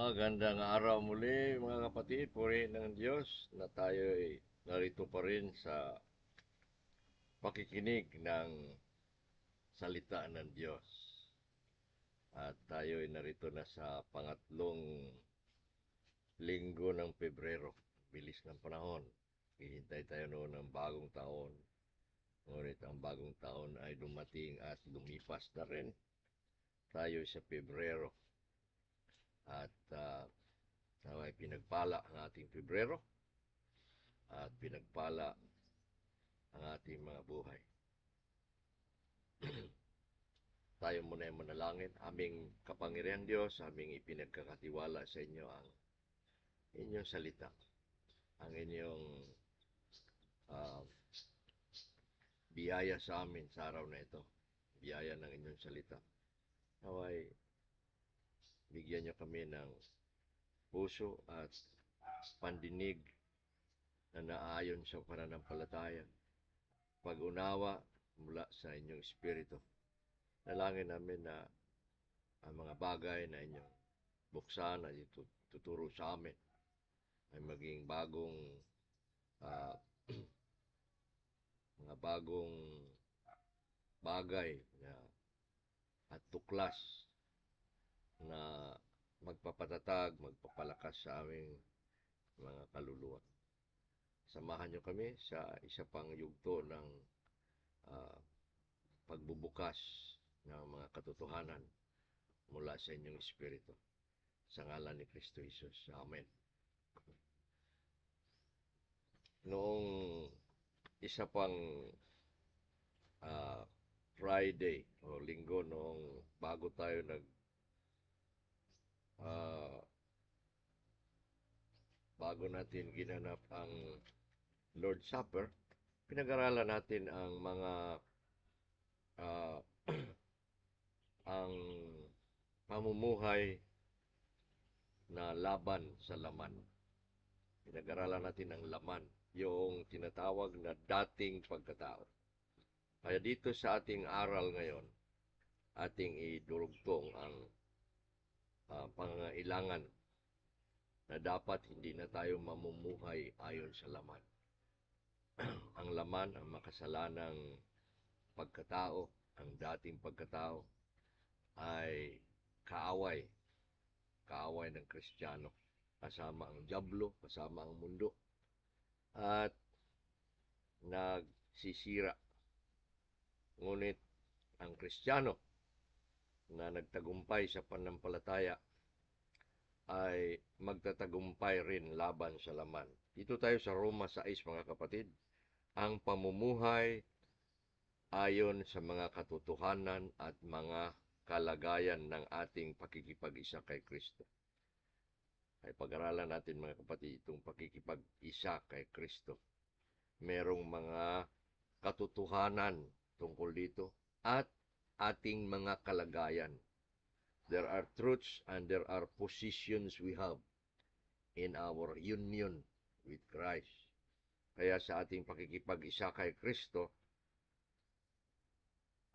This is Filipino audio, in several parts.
Magandang araw muli mga kapatid, puri ng Diyos na tayo ay narito pa rin sa pakikinig ng salita ng Diyos. At tayo ay narito na sa pangatlong linggo ng Pebrero. Bilis ng panahon. Hihintay tayo noon ng bagong taon. Ngunit ang bagong taon ay dumating at lumipas na rin. Tayo sa Pebrero at uh, naway pinagpala ang ating Pebrero at pinagpala ang ating mga buhay. Tayo muna ay manalangin. Aming kapangyarihan Diyos, aming ipinagkakatiwala sa inyo ang inyong salita. Ang inyong uh, biyaya sa amin sa araw na ito. Biyaya ng inyong salita. Naway, bigyan niyo kami ng puso at pandinig na naayon sa pananampalataya, pag-unawa mula sa inyong espiritu. Nalangin namin na ang mga bagay na inyong buksan at tuturo sa amin ay maging bagong uh, mga bagong bagay na at tuklas na magpapatatag, magpapalakas sa aming mga kaluluwa. Samahan niyo kami sa isa pang yugto ng uh, pagbubukas ng mga katotohanan mula sa inyong Espiritu. Sa ngalan ni Kristo Jesus. Amen. Noong isa pang uh, Friday o linggo noong bago tayo nag uh, bago natin ginanap ang Lord Supper, pinag-aralan natin ang mga uh, ang pamumuhay na laban sa laman. Pinag-aralan natin ang laman, yung tinatawag na dating pagkatao. Kaya dito sa ating aral ngayon, ating idurugtong ang uh, pangailangan na dapat hindi na tayo mamumuhay ayon sa laman. ang laman, ang makasalanang pagkatao, ang dating pagkatao, ay kaaway, kaaway ng Kristiyano, kasama ang Diablo, kasama ang mundo, at nagsisira. Ngunit ang Kristiyano na nagtagumpay sa panampalataya ay magtatagumpay rin laban sa laman. Dito tayo sa Roma 6 mga kapatid. Ang pamumuhay ayon sa mga katotohanan at mga kalagayan ng ating pakikipag-isa kay Kristo. Ay pag-aralan natin mga kapatid itong pakikipag-isa kay Kristo. Merong mga katotohanan tungkol dito at ating mga kalagayan. There are truths and there are positions we have in our union with Christ. Kaya sa ating pakikipag-isa kay Kristo,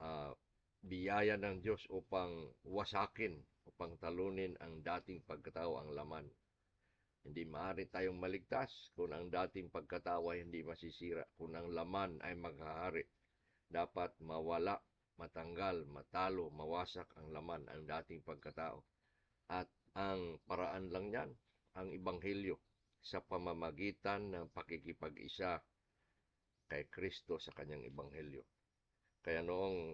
uh, biyaya ng Diyos upang wasakin, upang talunin ang dating pagkatao, ang laman. Hindi maaari tayong maligtas kung ang dating pagkatao ay hindi masisira, kung ang laman ay maghahari. Dapat mawala matanggal, matalo, mawasak ang laman, ang dating pagkatao. At ang paraan lang yan, ang Ibanghelyo sa pamamagitan ng pakikipag-isa kay Kristo sa kanyang Ibanghelyo. Kaya noong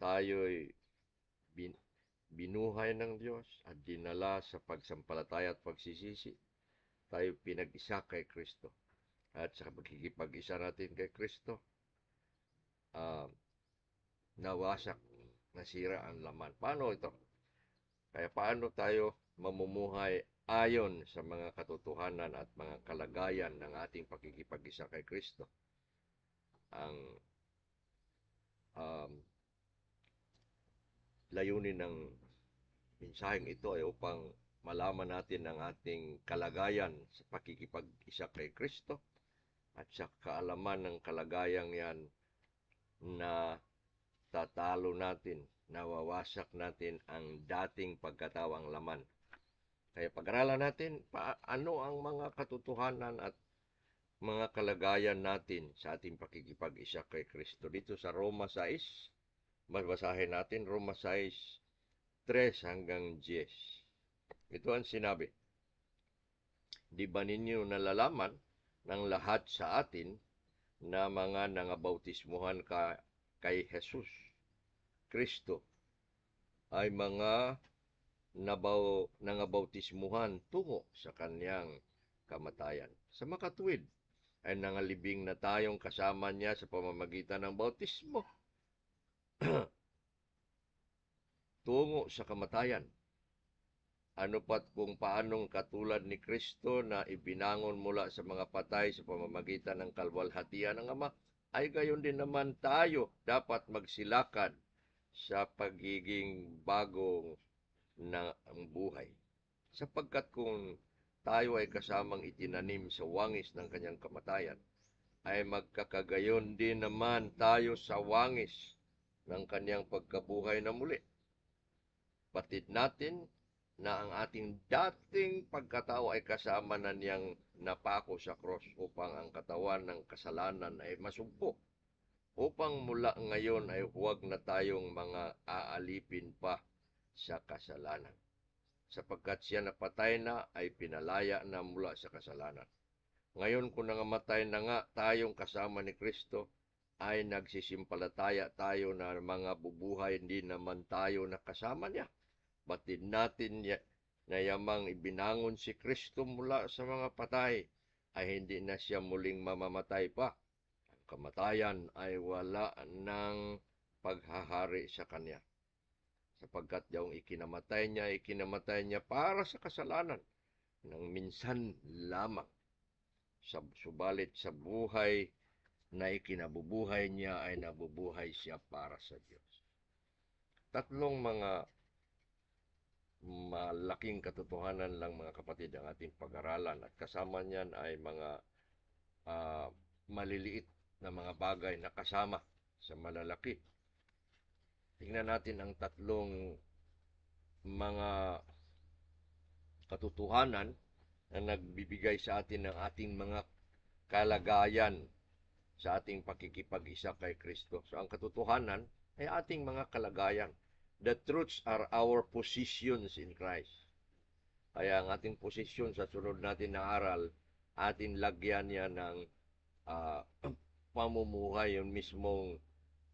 tayo'y bin, binuhay ng Diyos at dinala sa pagsampalataya at pagsisisi, tayo pinag-isa kay Kristo. At sa pagkikipag-isa natin kay Kristo, uh, nawasak, nasira ang laman. Paano ito? Kaya paano tayo mamumuhay ayon sa mga katotohanan at mga kalagayan ng ating pakikipag-isa kay Kristo? Ang um, layunin ng mensaheng ito ay upang malaman natin ang ating kalagayan sa pakikipag-isa kay Kristo at sa kaalaman ng kalagayang yan na tatalo natin, nawawasak natin ang dating pagkatawang laman. Kaya pag-aralan natin pa, ano ang mga katotohanan at mga kalagayan natin sa ating pakikipag-isa kay Kristo. Dito sa Roma 6, mabasahin natin Roma 6, 3 hanggang 10. Ito ang sinabi. Di ba ninyo nalalaman ng lahat sa atin na mga nangabautismuhan ka kay Jesus, Kristo, ay mga nabaw, nangabautismuhan tungo sa kanyang kamatayan. Sa makatuwid, ay nangalibing na tayong kasama niya sa pamamagitan ng bautismo. tungo sa kamatayan. Ano pat kung paanong katulad ni Kristo na ibinangon mula sa mga patay sa pamamagitan ng kalwalhatian ng Ama, ay gayon din naman tayo dapat magsilakad sa pagiging bagong ang buhay. Sapagkat kung tayo ay kasamang itinanim sa wangis ng kanyang kamatayan, ay magkakagayon din naman tayo sa wangis ng kanyang pagkabuhay na muli. Patid natin na ang ating dating pagkatao ay kasama na niyang napako sa cross upang ang katawan ng kasalanan ay masumpo. Upang mula ngayon ay huwag na tayong mga aalipin pa sa kasalanan. Sapagkat siya napatay na ay pinalaya na mula sa kasalanan. Ngayon kung nangamatay na nga tayong kasama ni Kristo, ay nagsisimpalataya tayo na mga bubuhay, hindi naman tayo nakasama niya batid natin na yamang ibinangon si Kristo mula sa mga patay ay hindi na siya muling mamamatay pa. Ang kamatayan ay wala ng paghahari sa kanya. Sapagkat yung ikinamatay niya, ikinamatay niya para sa kasalanan ng minsan lamang. Subalit sa buhay na ikinabubuhay niya ay nabubuhay siya para sa Diyos. Tatlong mga malaking katotohanan lang mga kapatid ang ating pag-aralan at kasama niyan ay mga uh, maliliit na mga bagay na kasama sa malalaki. Tingnan natin ang tatlong mga katotohanan na nagbibigay sa atin ng ating mga kalagayan sa ating pakikipag-isa kay Kristo. So ang katotohanan ay ating mga kalagayan the truths are our positions in Christ. Kaya ang ating posisyon sa sunod natin na aral, atin lagyan niya ng uh, pamumuhay, yung mismong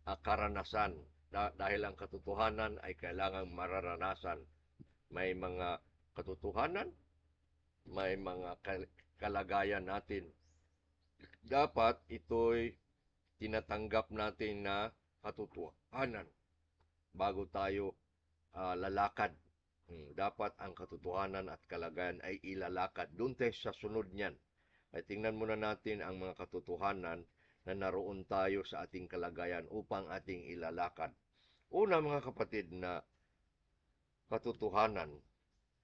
uh, karanasan. Da- dahil ang katotohanan ay kailangang mararanasan. May mga katotohanan, may mga kalagayan natin. Dapat ito'y tinatanggap natin na katotohanan bago tayo uh, lalakad. Hmm, dapat ang katotohanan at kalagayan ay ilalakad. Doon tayo sa sunod niyan. Ay tingnan muna natin ang mga katotohanan na naroon tayo sa ating kalagayan upang ating ilalakad. Una mga kapatid na katotohanan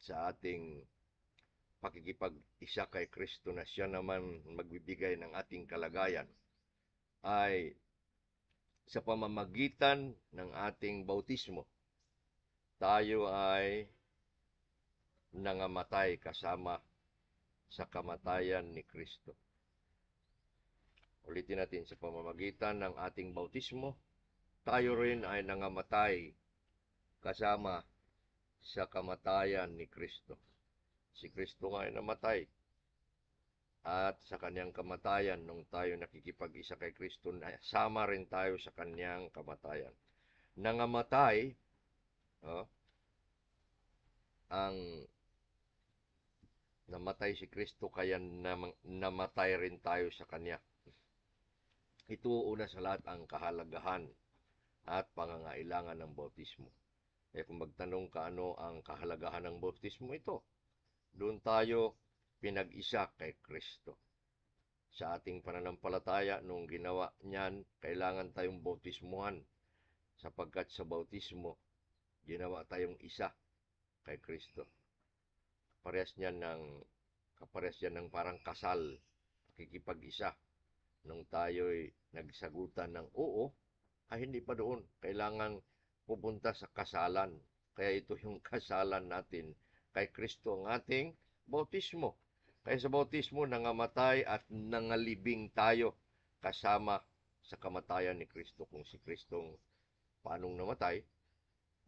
sa ating pakikipag-isa kay Kristo na siya naman magbibigay ng ating kalagayan ay sa pamamagitan ng ating bautismo, tayo ay nangamatay kasama sa kamatayan ni Kristo. Ulitin natin sa pamamagitan ng ating bautismo, tayo rin ay nangamatay kasama sa kamatayan ni Kristo. Si Kristo nga ay namatay at sa kanyang kamatayan nung tayo nakikipag-isa kay Kristo, sama rin tayo sa kanyang kamatayan. Nangamatay, oh, ang namatay si Kristo kaya nam- namatay rin tayo sa kanya. Ito una sa lahat ang kahalagahan at pangangailangan ng bautismo. Eh kung magtanong ka ano ang kahalagahan ng bautismo ito, doon tayo pinag-isa kay Kristo. Sa ating pananampalataya, nung ginawa niyan, kailangan tayong bautismuhan sapagkat sa bautismo, ginawa tayong isa kay Kristo. Parehas niya ng kaparehas niya ng parang kasal, pakikipag-isa. Nung tayo'y nagsagutan ng oo, ay hindi pa doon. Kailangan pupunta sa kasalan. Kaya ito yung kasalan natin kay Kristo ang ating bautismo. Kaya sa bautismo, nangamatay at nangalibing tayo kasama sa kamatayan ni Kristo. Kung si Kristong paanong namatay,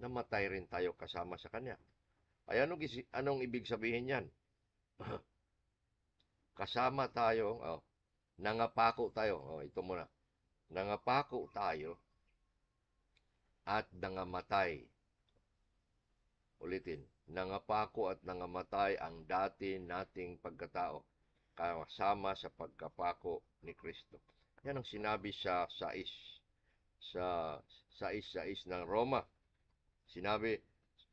namatay rin tayo kasama sa Kanya. Ay anong, anong ibig sabihin yan? kasama tayo, oh, nangapako tayo. Oh, ito muna. Nangapako tayo at nangamatay. Ulitin, nangapako at nangamatay ang dati nating pagkatao kasama sa pagkapako ni Kristo. Yan ang sinabi sa sais sa sais-sais ng Roma. Sinabi,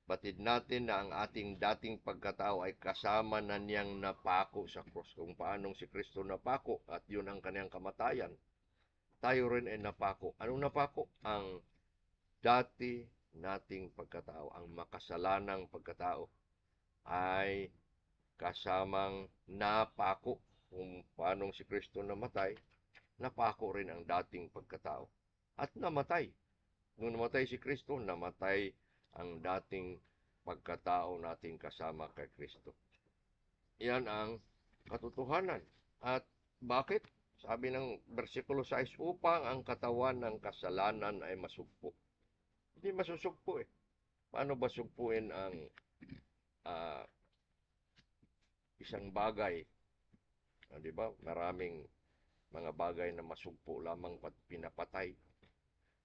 batid natin na ang ating dating pagkatao ay kasama na niyang napako sa krus. Kung paanong si Kristo napako at yun ang kanyang kamatayan, tayo rin ay napako. Anong napako? Ang dati nating pagkatao, ang makasalanang pagkatao ay kasamang napako. Kung paanong si Kristo namatay, napako rin ang dating pagkatao. At namatay. Nung namatay si Kristo, namatay ang dating pagkatao nating kasama kay Kristo. Yan ang katotohanan. At bakit? Sabi ng versikulo 6, upang ang katawan ng kasalanan ay masugpo. Hindi masusugpo eh. Paano ba sugpuin ang ah, isang bagay? Ah, di ba? Maraming mga bagay na masugpo lamang pat pinapatay.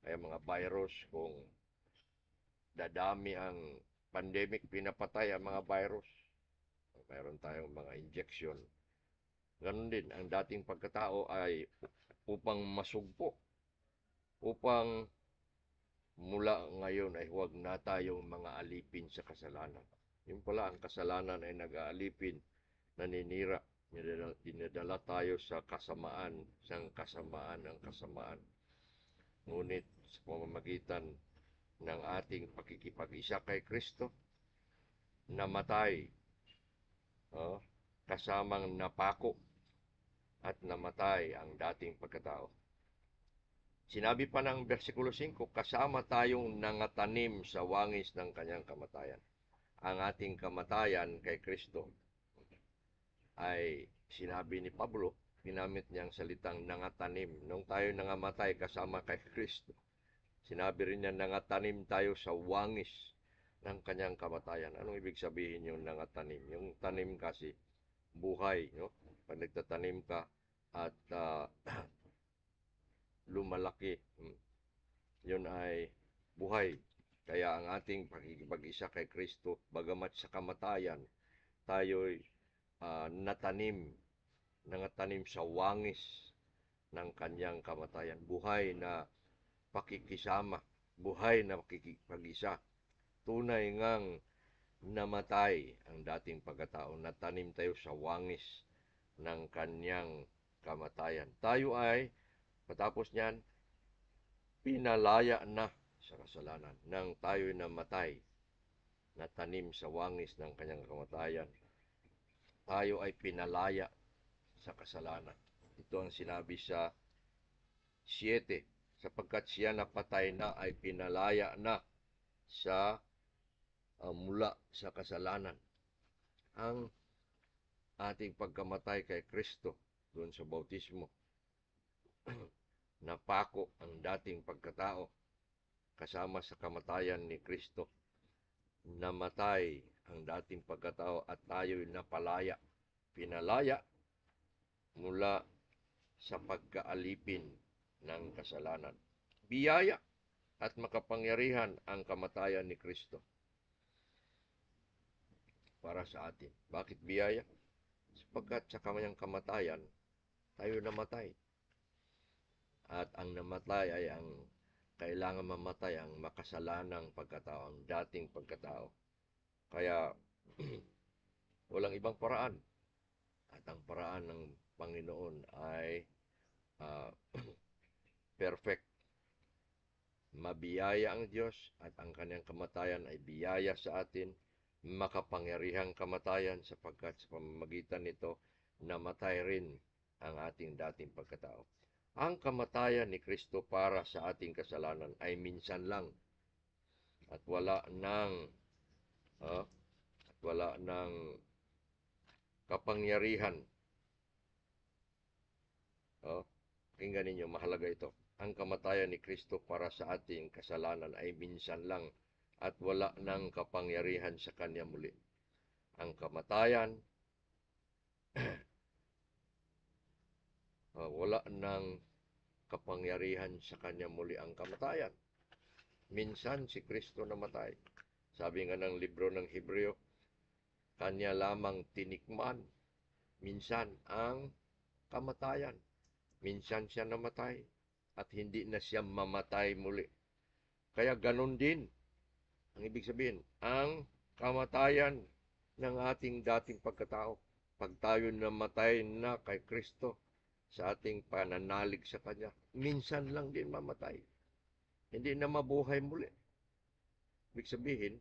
Kaya mga virus, kung dadami ang pandemic, pinapatay ang mga virus. Mayroon tayong mga injection. Ganon din, ang dating pagkatao ay upang masugpo. Upang mula ngayon ay huwag na tayong mga alipin sa kasalanan. Yun pala, ang kasalanan ay nag-aalipin, naninira, dinadala, tayo sa kasamaan, sang kasamaan ng kasamaan. Ngunit sa pamamagitan ng ating pakikipag-isa kay Kristo, namatay, oh, kasamang napako at namatay ang dating pagkatao. Sinabi pa ng versikulo 5, kasama tayong nangatanim sa wangis ng kanyang kamatayan. Ang ating kamatayan kay Kristo ay sinabi ni Pablo, ginamit niya ang salitang nangatanim. Nung tayo nangamatay kasama kay Kristo, sinabi rin niya nangatanim tayo sa wangis ng kanyang kamatayan. Anong ibig sabihin yung nangatanim? Yung tanim kasi buhay, no? Pag nagtatanim ka at ah, lumalaki, hmm, yun ay buhay. Kaya ang ating pakikipag-isa kay Kristo, bagamat sa kamatayan, tayo'y ah, natanim, nangatanim sa wangis ng kanyang kamatayan. Buhay na pakikisama, buhay na pakikipag-isa. Tunay ngang namatay ang dating pagkatao. Natanim tayo sa wangis ng kanyang kamatayan. Tayo ay, patapos niyan, pinalaya na sa kasalanan nang tayo'y namatay natanim sa wangis ng kanyang kamatayan. Tayo ay pinalaya sa kasalanan. Ito ang sinabi sa 7 sapagkat siya napatay na ay pinalaya na sa uh, mula sa kasalanan. Ang ating pagkamatay kay Kristo doon sa bautismo napako ang dating pagkatao kasama sa kamatayan ni Kristo. Namatay ang dating pagkatao at tayo'y napalaya, pinalaya mula sa pagkaalipin ng kasalanan. Biyaya at makapangyarihan ang kamatayan ni Kristo para sa atin. Bakit biyaya? Sapagkat sa kanyang kamatayan, tayo namatay. At ang namatay ay ang kailangan mamatay ang makasalanang pagkatao, ang dating pagkatao. Kaya walang ibang paraan. At ang paraan ng Panginoon ay uh, perfect. Mabiyaya ang Diyos at ang kanyang kamatayan ay biyaya sa atin, makapangyarihang kamatayan sapagkat sa pamamagitan nito namatay rin ang ating dating pagkatao. Ang kamatayan ni Kristo para sa ating kasalanan ay minsan lang at wala nang uh, at wala ng kapangyarihan. Oh, tingnan ninyo, mahalaga ito. Ang kamatayan ni Kristo para sa ating kasalanan ay minsan lang at wala ng kapangyarihan sa Kanya muli. Ang kamatayan, uh, wala ng kapangyarihan sa Kanya muli ang kamatayan. Minsan si Kristo namatay. Sabi nga ng libro ng Hebreo, Kanya lamang tinikman minsan ang kamatayan. Minsan siya namatay at hindi na siya mamatay muli. Kaya ganun din ang ibig sabihin, ang kamatayan ng ating dating pagkatao. Pag tayo namatay na kay Kristo sa ating pananalig sa Kanya, minsan lang din mamatay. Hindi na mabuhay muli. Ibig sabihin,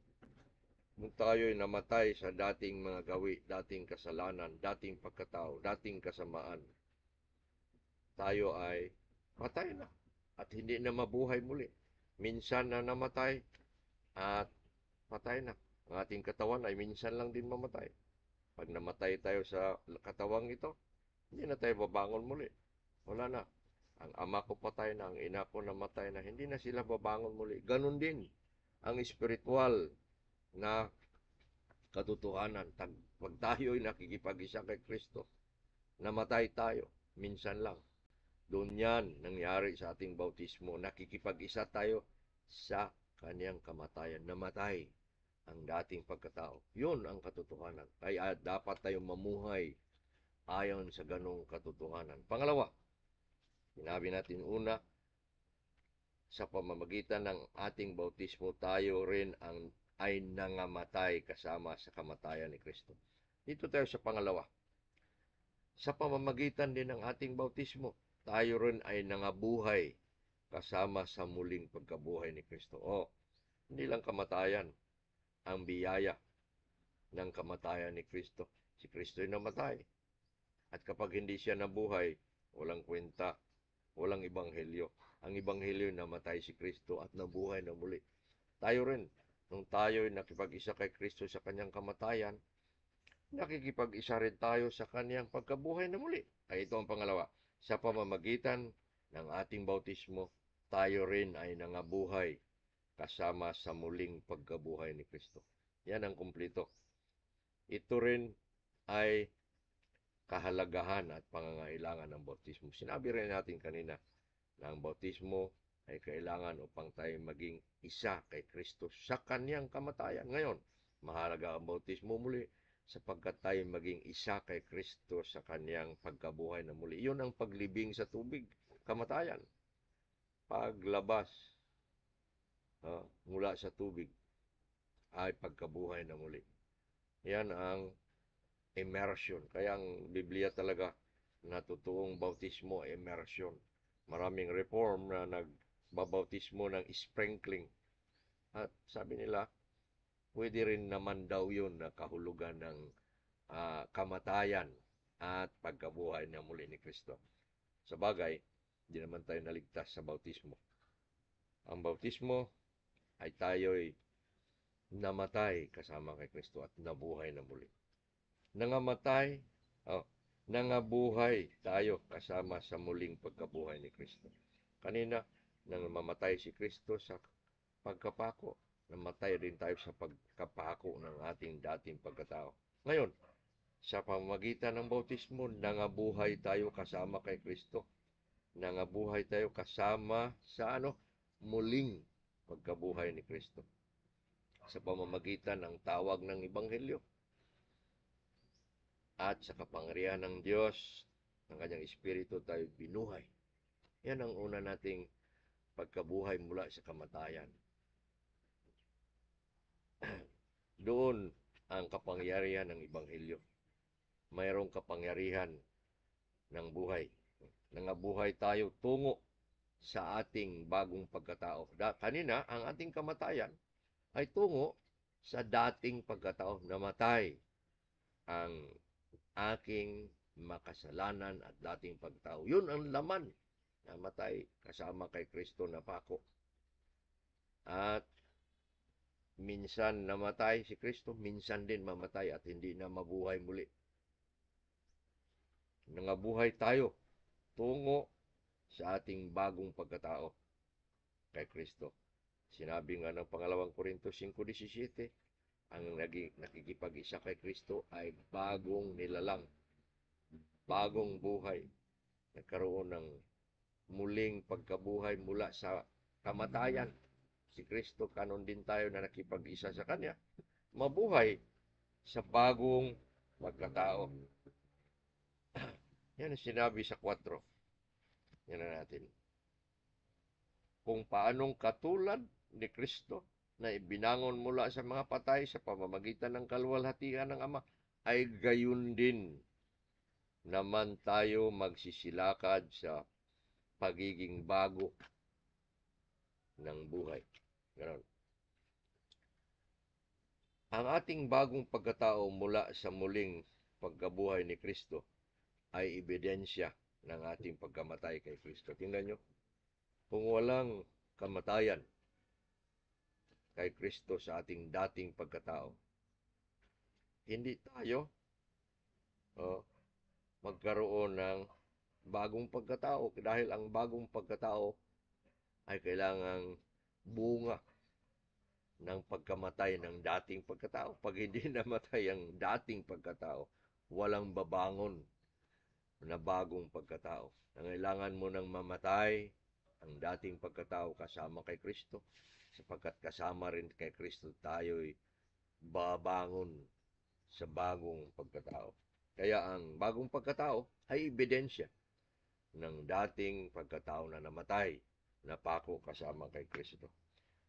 kung tayo'y namatay sa dating mga gawi, dating kasalanan, dating pagkatao, dating kasamaan, tayo ay patay na at hindi na mabuhay muli. Minsan na namatay at patay na. Ang ating katawan ay minsan lang din mamatay. Pag namatay tayo sa katawang ito, hindi na tayo babangon muli. Wala na. Ang ama ko patay na, ang ina ko namatay na, hindi na sila babangon muli. Ganon din ang espiritual na katotohanan. Pag tayo ay nakikipag-isa kay Kristo, namatay tayo, minsan lang. Doon yan nangyari sa ating bautismo. Nakikipag-isa tayo sa kaniyang kamatayan. Namatay ang dating pagkatao. Yun ang katotohanan. Kaya dapat tayong mamuhay ayon sa ganong katotohanan. Pangalawa, sinabi natin una, sa pamamagitan ng ating bautismo, tayo rin ang ay nangamatay kasama sa kamatayan ni Kristo. Dito tayo sa pangalawa. Sa pamamagitan din ng ating bautismo, tayo rin ay nangabuhay kasama sa muling pagkabuhay ni Kristo. O, hindi lang kamatayan, ang biyaya ng kamatayan ni Kristo. Si Kristo ay namatay. At kapag hindi siya nabuhay, walang kwenta, walang ibanghelyo. Ang ibanghelyo namatay si Kristo at nabuhay na muli. Tayo rin, nung tayo ay nakipag-isa kay Kristo sa kanyang kamatayan, nakikipag-isa rin tayo sa kanyang pagkabuhay na muli. Ay ito ang pangalawa. Sa pamamagitan ng ating bautismo, tayo rin ay nangabuhay kasama sa muling pagkabuhay ni Kristo. Yan ang kumplito. Ito rin ay kahalagahan at pangangailangan ng bautismo. Sinabi rin natin kanina na ang bautismo ay kailangan upang tayo maging isa kay Kristo sa kanyang kamatayan. Ngayon, mahalaga ang bautismo muli sapagkat tayo maging isa kay Kristo sa kanyang pagkabuhay na muli. Iyon ang paglibing sa tubig, kamatayan. Paglabas uh, mula sa tubig ay pagkabuhay na muli. Yan ang immersion. Kaya ang Biblia talaga na totoong bautismo, immersion. Maraming reform na nagbabautismo ng sprinkling. At sabi nila, pwede rin naman daw yun na kahulugan ng uh, kamatayan at pagkabuhay na muli ni Kristo. Sa bagay, hindi naman tayo naligtas sa bautismo. Ang bautismo ay tayo'y namatay kasama kay Kristo at nabuhay na muli. Nangamatay, oh, nangabuhay tayo kasama sa muling pagkabuhay ni Kristo. Kanina, nang mamatay si Kristo sa pagkapako, namatay rin tayo sa pagkapako ng ating dating pagkatao. Ngayon, sa pamamagitan ng bautismo, nangabuhay tayo kasama kay Kristo. Nangabuhay tayo kasama sa ano? Muling pagkabuhay ni Kristo. Sa pamamagitan ng tawag ng Ebanghelyo. At sa kapangyarihan ng Diyos, ng kanyang Espiritu tayo binuhay. Yan ang una nating pagkabuhay mula sa kamatayan. Doon ang kapangyarihan ng Ebanghelyo. Mayroong kapangyarihan ng buhay. Nangabuhay tayo tungo sa ating bagong pagkatao. Da, kanina, ang ating kamatayan ay tungo sa dating pagkatao. Namatay ang aking makasalanan at dating pagtao. Yun ang laman. Namatay kasama kay Kristo na pako. At minsan namatay si Kristo, minsan din mamatay at hindi na mabuhay muli. Nangabuhay tayo tungo sa ating bagong pagkatao kay Kristo. Sinabi nga ng pangalawang Korinto 5.17, ang naging, nakikipag-isa kay Kristo ay bagong nilalang, bagong buhay. Nagkaroon ng muling pagkabuhay mula sa kamatayan. Si Kristo, kanon din tayo na nakipag-isa sa Kanya. Mabuhay sa bagong pagkatao. Yan ang sinabi sa 4. Yan na natin. Kung paanong katulad ni Kristo na ibinangon mula sa mga patay sa pamamagitan ng kalwalhatian ng Ama, ay gayon din naman tayo magsisilakad sa pagiging bago ng buhay. Ganon. Ang ating bagong pagkatao mula sa muling pagkabuhay ni Kristo ay ebidensya ng ating pagkamatay kay Kristo. Tingnan nyo, kung walang kamatayan kay Kristo sa ating dating pagkatao, hindi tayo oh, magkaroon ng bagong pagkatao dahil ang bagong pagkatao ay kailangang bunga ng pagkamatay ng dating pagkatao. Pag hindi namatay ang dating pagkatao, walang babangon na bagong pagkatao. Nangailangan mo nang mamatay ang dating pagkatao kasama kay Kristo sapagkat kasama rin kay Kristo tayo'y babangon sa bagong pagkatao. Kaya ang bagong pagkatao ay ebidensya ng dating pagkatao na namatay, napako kasama kay Kristo.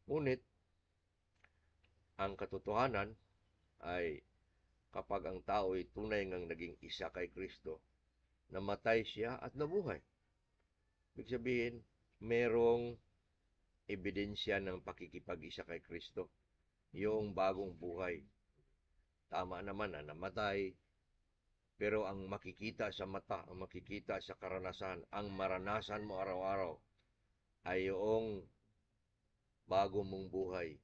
Ngunit, ang katotohanan ay kapag ang tao ay tunay ngang naging isa kay Kristo, namatay siya at nabuhay. Ibig sabihin, merong ebidensya ng pakikipag-isa kay Kristo, yung bagong buhay. Tama naman na namatay, pero ang makikita sa mata, ang makikita sa karanasan, ang maranasan mo araw-araw ay yung bago mong buhay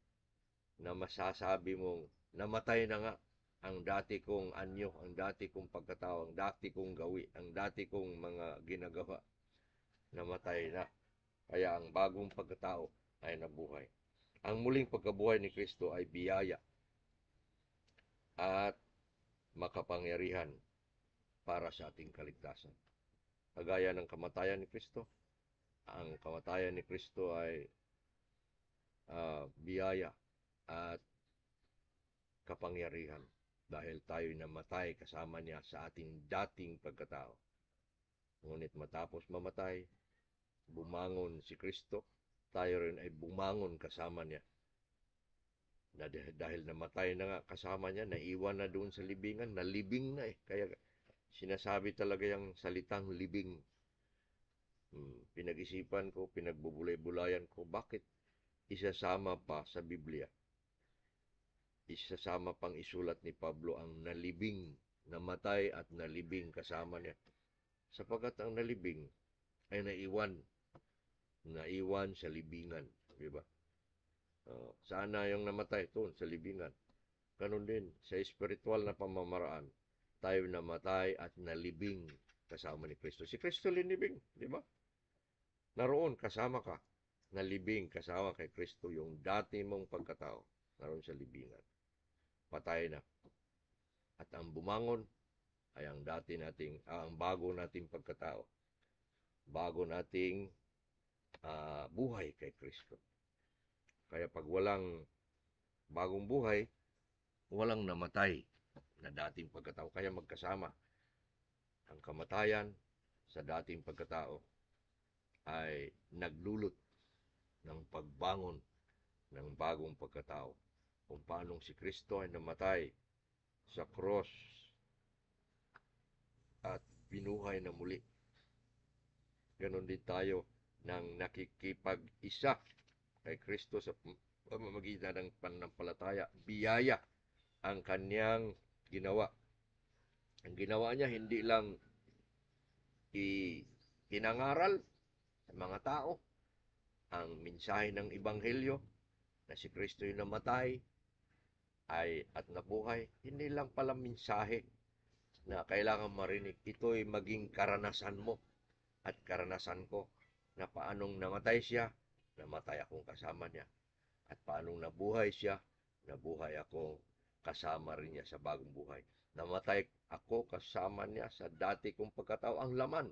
na masasabi mong namatay na nga ang dati kong anyo, ang dati kong pagkatao, ang dati kong gawi, ang dati kong mga ginagawa, namatay na. Kaya ang bagong pagkatao ay nabuhay. Ang muling pagkabuhay ni Kristo ay biyaya at makapangyarihan para sa ating kaligtasan. Kagaya ng kamatayan ni Kristo, ang kamatayan ni Kristo ay uh, biyaya at kapangyarihan dahil tayo namatay kasama niya sa ating dating pagkatao. Ngunit matapos mamatay, bumangon si Kristo, tayo rin ay bumangon kasama niya. Na dahil namatay na nga kasama niya, naiwan na doon sa libingan, nalibing na eh. Kaya sinasabi talaga yung salitang libing. Hmm, pinag-isipan ko, pinagbubulay-bulayan ko, bakit isasama pa sa Biblia isasama pang isulat ni Pablo ang nalibing, namatay at nalibing kasama niya. Sapagat ang nalibing ay naiwan, naiwan sa libingan, di ba? Uh, sana yung namatay doon sa libingan. Ganon din, sa espiritual na pamamaraan, tayo namatay at nalibing kasama ni Kristo. Si Kristo linibing, di ba? Naroon kasama ka, nalibing kasama kay Kristo yung dati mong pagkatao, naroon sa libingan patay na. At ang bumangon ay ang dati nating, ah, ang bago nating pagkatao. Bago nating uh, buhay kay Kristo. Kaya pag walang bagong buhay, walang namatay na dating pagkatao. Kaya magkasama ang kamatayan sa dating pagkatao ay naglulot ng pagbangon ng bagong pagkatao kung paanong si Kristo ay namatay sa cross at binuhay na muli. Ganon din tayo nang nakikipag-isa kay Kristo sa pamamagitan ng pananampalataya. Biyaya ang kanyang ginawa. Ang ginawa niya hindi lang ipinangaral sa mga tao ang mensahe ng Ebanghelyo na si Kristo yung namatay, ay at nabuhay, hindi lang pala mensahe na kailangan marinig. Ito'y maging karanasan mo at karanasan ko na paanong namatay siya, namatay akong kasama niya. At paanong nabuhay siya, nabuhay ako kasama rin niya sa bagong buhay. Namatay ako kasama niya sa dati kong pagkatao, ang laman.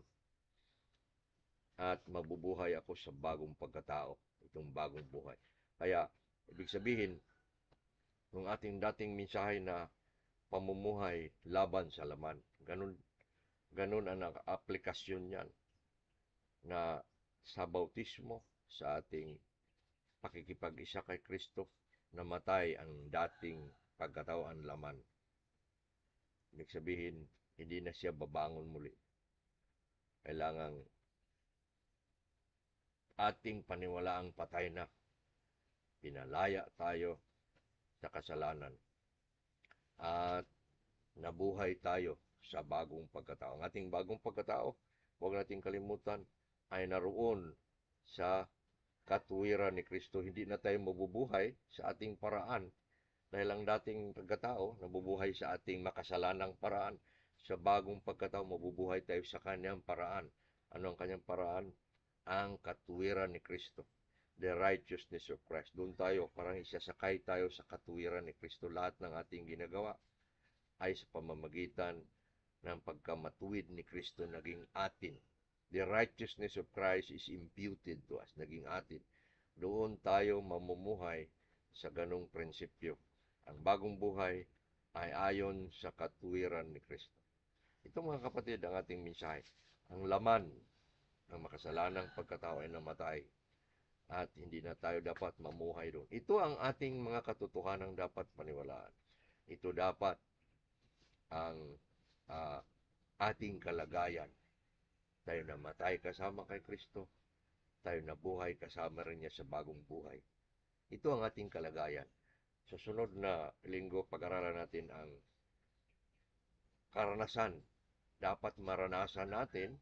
At mabubuhay ako sa bagong pagkatao, itong bagong buhay. Kaya, ibig sabihin, ng ating dating mensahe na pamumuhay laban sa laman. Ganun, ganun ang aplikasyon niyan na sa bautismo, sa ating pakikipag-isa kay Kristo, namatay ang dating pagkatao laman. Ibig sabihin, hindi na siya babangon muli. Kailangang ating paniwalaang patay na. Pinalaya tayo sa kasalanan. At nabuhay tayo sa bagong pagkatao. Ang ating bagong pagkatao, huwag nating kalimutan, ay naroon sa katuwiran ni Kristo. Hindi na tayo mabubuhay sa ating paraan. Dahil ang dating pagkatao, nabubuhay sa ating makasalanang paraan. Sa bagong pagkatao, mabubuhay tayo sa kanyang paraan. Ano ang kanyang paraan? Ang katuwiran ni Kristo. The righteousness of Christ. Doon tayo, parang isasakay tayo sa katuwiran ni Kristo. Lahat ng ating ginagawa ay sa pamamagitan ng pagkamatuwid ni Kristo naging atin. The righteousness of Christ is imputed to us, naging atin. Doon tayo mamumuhay sa ganong prinsipyo. Ang bagong buhay ay ayon sa katuwiran ni Kristo. Ito mga kapatid ang ating mensahe. Ang laman ng makasalanang pagkatao ay namatay at hindi na tayo dapat mamuhay doon. Ito ang ating mga katotohanang dapat paniwalaan. Ito dapat ang uh, ating kalagayan. Tayo namatay kasama kay Kristo. Tayo nabuhay kasama rin niya sa bagong buhay. Ito ang ating kalagayan. Sa sunod na linggo, pag-aralan natin ang karanasan. Dapat maranasan natin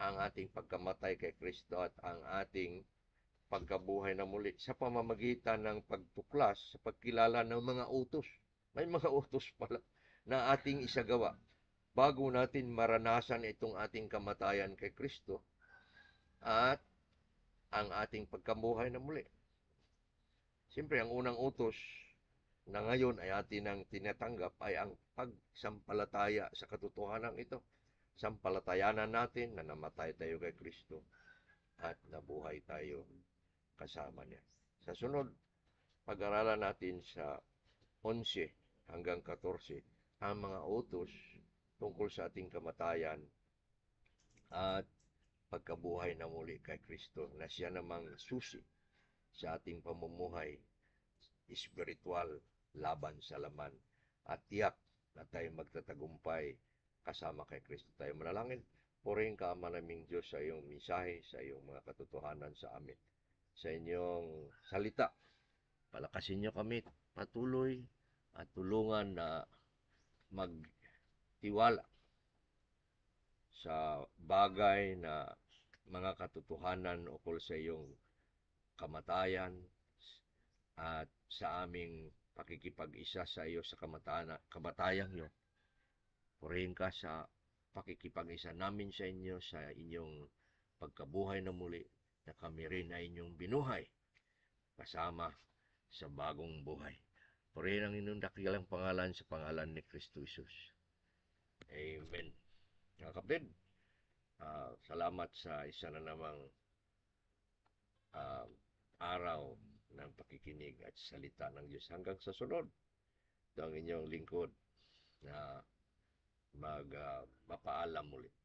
ang ating pagkamatay kay Kristo at ang ating pagkabuhay na muli sa pamamagitan ng pagtuklas sa pagkilala ng mga utos. May mga utos pala na ating isagawa bago natin maranasan itong ating kamatayan kay Kristo at ang ating pagkabuhay na muli. Siyempre, ang unang utos na ngayon ay atin ang tinatanggap ay ang pagsampalataya sa katotohanan ito. Sampalatayanan natin na namatay tayo kay Kristo at nabuhay tayo kasama niya. Sa sunod, pag-aralan natin sa 11 hanggang 14 ang mga utos tungkol sa ating kamatayan at pagkabuhay na muli kay Kristo na siya namang susi sa ating pamumuhay espiritual laban sa laman at tiyak na tayo magtatagumpay kasama kay Kristo tayo manalangin. Puring ka, manaming Diyos, sa iyong misahe, sa iyong mga katotohanan sa amin sa inyong salita. Palakasin niyo kami patuloy at tulungan na magtiwala sa bagay na mga katotohanan ukol sa iyong kamatayan at sa aming pakikipag-isa sa iyo sa kamatayan, kamatayan nyo. Purihin ka sa pakikipag-isa namin sa inyo sa inyong pagkabuhay na muli na kami rin ay inyong binuhay kasama sa bagong buhay. Purihin ang inyong dakilang pangalan sa pangalan ni Kristo Jesus. Amen. Mga kapatid, uh, salamat sa isa na namang uh, araw ng pakikinig at salita ng Diyos. Hanggang sa sunod, ito ang inyong lingkod na mag uh, mapaalam ulit.